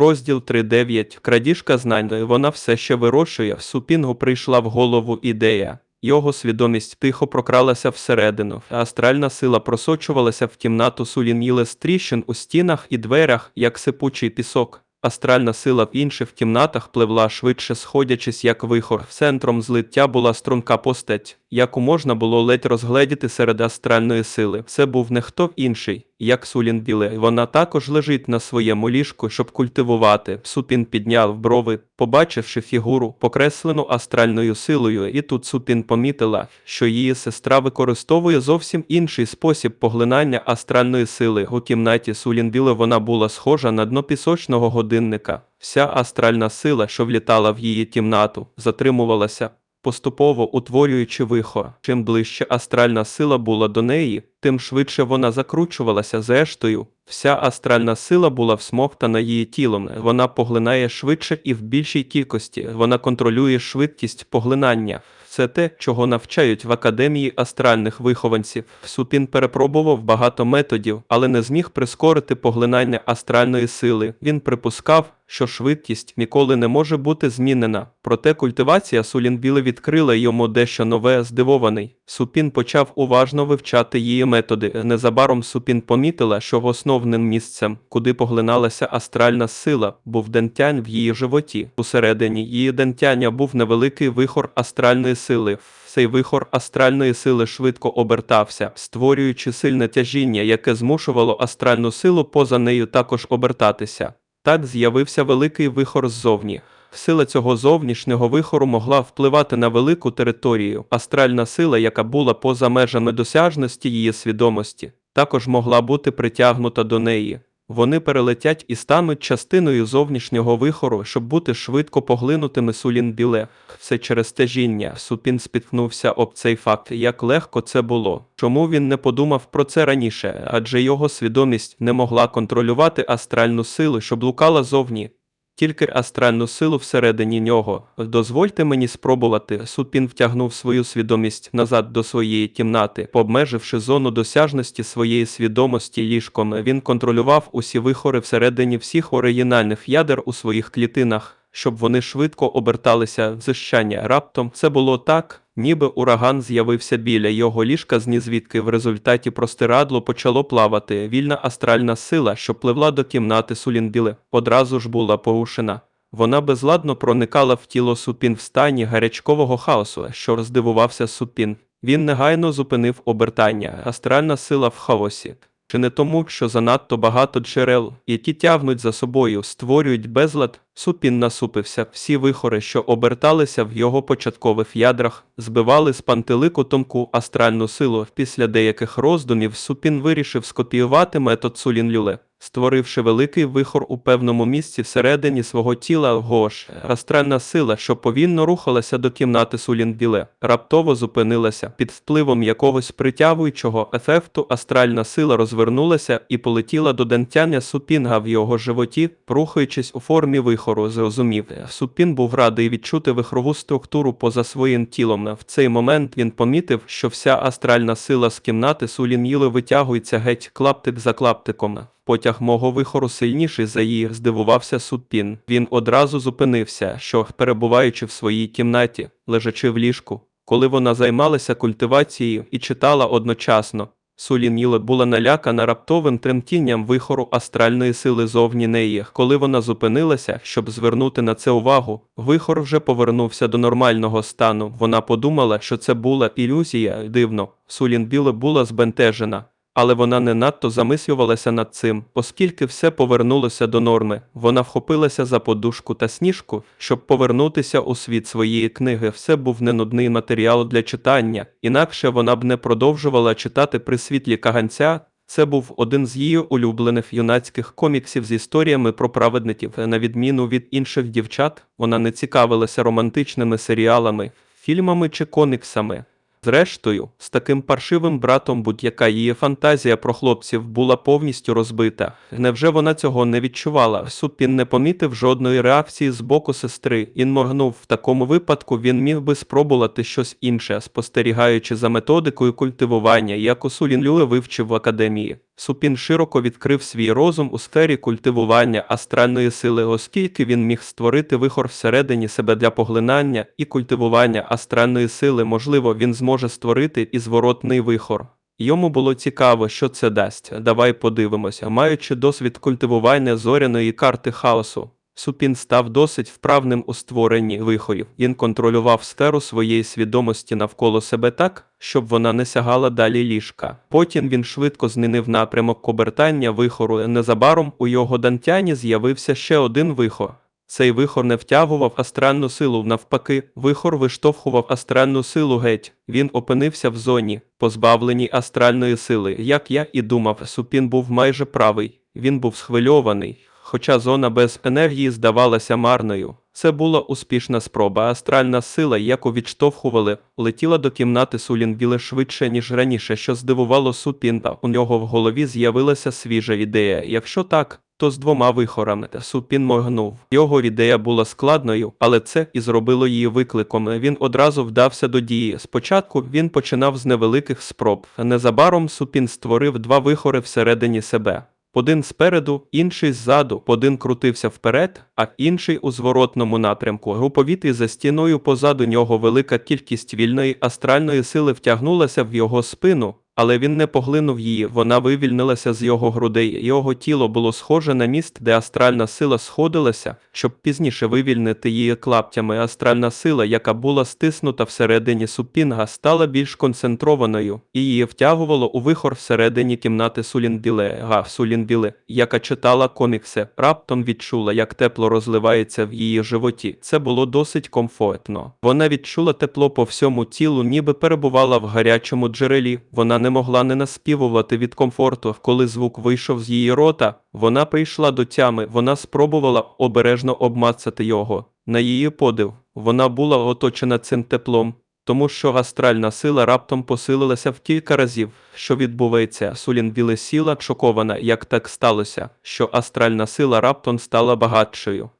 Розділ 3.9. Крадіжка знань. Вона все ще вирощує. Супінгу прийшла в голову ідея. Його свідомість тихо прокралася всередину, астральна сила просочувалася в кімнату сулініли з тріщин у стінах і дверях, як сипучий пісок. Астральна сила в інших кімнатах пливла швидше сходячись, як вихор. Центром злиття була струнка постать, яку можна було ледь розгледіти серед астральної сили. Це був не хто інший, як Сулін Біле. Вона також лежить на своєму ліжку, щоб культивувати. Супін підняв брови, побачивши фігуру, покреслену астральною силою, і тут Супін помітила, що її сестра використовує зовсім інший спосіб поглинання астральної сили. У кімнаті Сулін Біле вона була схожа на дно пісочного годинника. Вся астральна сила, що влітала в її кімнату, затримувалася, поступово утворюючи вихор. Чим ближче астральна сила була до неї, тим швидше вона закручувалася зрештою. Вся астральна сила була всмоктана її тілом. Вона поглинає швидше і в більшій кількості. Вона контролює швидкість поглинання. Це те, чого навчають в академії астральних вихованців. Супін перепробував багато методів, але не зміг прискорити поглинання астральної сили. Він припускав, що швидкість ніколи не може бути змінена. Проте культивація Сулінбіле відкрила йому дещо нове, здивований. Супін почав уважно вивчати її методи. Незабаром Супін помітила, що основним місцем, куди поглиналася астральна сила, був дентянь в її животі. Усередині її дентяня був невеликий вихор астральної сили. Цей вихор астральної сили швидко обертався, створюючи сильне тяжіння, яке змушувало астральну силу поза нею також обертатися. Так з'явився великий вихор ззовні. Сила цього зовнішнього вихору могла впливати на велику територію. Астральна сила, яка була поза межами досяжності її свідомості, також могла бути притягнута до неї. Вони перелетять і стануть частиною зовнішнього вихору, щоб бути швидко поглинутими сулін біле. Все через стежіння Супін спіткнувся об цей факт, як легко це було. Чому він не подумав про це раніше? Адже його свідомість не могла контролювати астральну силу, що блукала зовні. Тільки астральну силу всередині нього. Дозвольте мені спробувати. Супін втягнув свою свідомість назад до своєї кімнати, обмеживши зону досяжності своєї свідомості ліжком. Він контролював усі вихори всередині всіх оригінальних ядер у своїх клітинах, щоб вони швидко оберталися в зищання. Раптом це було так. Ніби ураган з'явився біля його ліжка з нізвідки в результаті простирадло почало плавати. Вільна астральна сила, що пливла до кімнати Сулінбіле, одразу ж була порушена. Вона безладно проникала в тіло Супін в стані гарячкового хаосу, що роздивувався Супін. Він негайно зупинив обертання. Астральна сила в хаосі. Чи не тому, що занадто багато джерел, які тягнуть за собою, створюють безлад, Супін насупився, всі вихори, що оберталися в його початкових ядрах, збивали з пантелику тонку астральну силу. Після деяких роздумів Супін вирішив скопіювати метод Сулін-Люле. Створивши великий вихор у певному місці всередині свого тіла гош, астральна сила, що повільно рухалася до кімнати Сулін-Біле, раптово зупинилася. Під впливом якогось притягуючого ефекту астральна сила розвернулася і полетіла до дентяння Супінга в його животі, рухаючись у формі вихору. Зрозумів, Супін був радий відчути вихрову структуру поза своїм тілом. В цей момент він помітив, що вся астральна сила з кімнати Сулін-Їли витягується геть клаптик за клаптиком. Потяг мого вихору сильніший за її, здивувався Супін. Він одразу зупинився, що, перебуваючи в своїй кімнаті, лежачи в ліжку, коли вона займалася культивацією і читала одночасно. Сулініле була налякана раптовим тремтінням вихору астральної сили зовні неї. Коли вона зупинилася, щоб звернути на це увагу, вихор вже повернувся до нормального стану. Вона подумала, що це була ілюзія. Дивно, Сулінбіле була збентежена. Але вона не надто замислювалася над цим, оскільки все повернулося до норми. Вона вхопилася за подушку та сніжку, щоб повернутися у світ своєї книги. Все був ненудний матеріал для читання, інакше вона б не продовжувала читати при світлі каганця. Це був один з її улюблених юнацьких коміксів з історіями про праведників. На відміну від інших дівчат, вона не цікавилася романтичними серіалами, фільмами чи коміксами. Зрештою, з таким паршивим братом будь-яка її фантазія про хлопців була повністю розбита. Невже вона цього не відчувала? Супін не помітив жодної реакції з боку сестри. Інморгнув в такому випадку. Він міг би спробувати щось інше, спостерігаючи за методикою культивування, яку Сулін Люле вивчив в академії. Супін широко відкрив свій розум у сфері культивування астральної сили, оскільки він міг створити вихор всередині себе для поглинання і культивування астральної сили, можливо, він зможе створити і зворотний вихор. Йому було цікаво, що це дасть. Давай подивимося. Маючи досвід культивування зоряної карти хаосу, Супін став досить вправним у створенні вихорів. Він контролював сферу своєї свідомості навколо себе так, щоб вона не сягала далі ліжка. Потім він швидко змінив напрямок обертання вихору. Незабаром у його дантяні з'явився ще один вихор. Цей вихор не втягував астральну силу, навпаки, вихор виштовхував астральну силу геть. Він опинився в зоні, позбавленій астральної сили. Як я і думав, Супін був майже правий. Він був схвильований, хоча зона без енергії здавалася марною. Це була успішна спроба. Астральна сила, яку відштовхували, летіла до кімнати Сулінбіле швидше, ніж раніше, що здивувало Супінта. У нього в голові з'явилася свіжа ідея. Якщо так, то з двома вихорами Супін моргнув. Його ідея була складною, але це і зробило її викликом. Він одразу вдався до дії. Спочатку він починав з невеликих спроб. Незабаром Супін створив два вихори всередині себе. Один спереду, інший ззаду, один крутився вперед, а інший у зворотному напрямку. Груповітий за стіною позаду нього велика кількість вільної астральної сили втягнулася в його спину, але він не поглинув її, вона вивільнилася з його грудей. Його тіло було схоже на міст, де астральна сила сходилася, щоб пізніше вивільнити її клаптями. Астральна сила, яка була стиснута всередині супінга, стала більш концентрованою, і її втягувало у вихор всередині кімнати Сулінбіле. Га Сулінбіле, яка читала комікси, раптом відчула, як тепло розливається в її животі. Це було досить комфортно. Вона відчула тепло по всьому тілу, ніби перебувала в гарячому джерелі. Вона не могла не наспівувати від комфорту. Коли звук вийшов з її рота, вона прийшла до тями. Вона спробувала обережно обмацати його. На її подив, вона була оточена цим теплом. Тому що астральна сила раптом посилилася в кілька разів. Що відбувається? Сулін сіла шокована, як так сталося, що астральна сила раптом стала багатшою.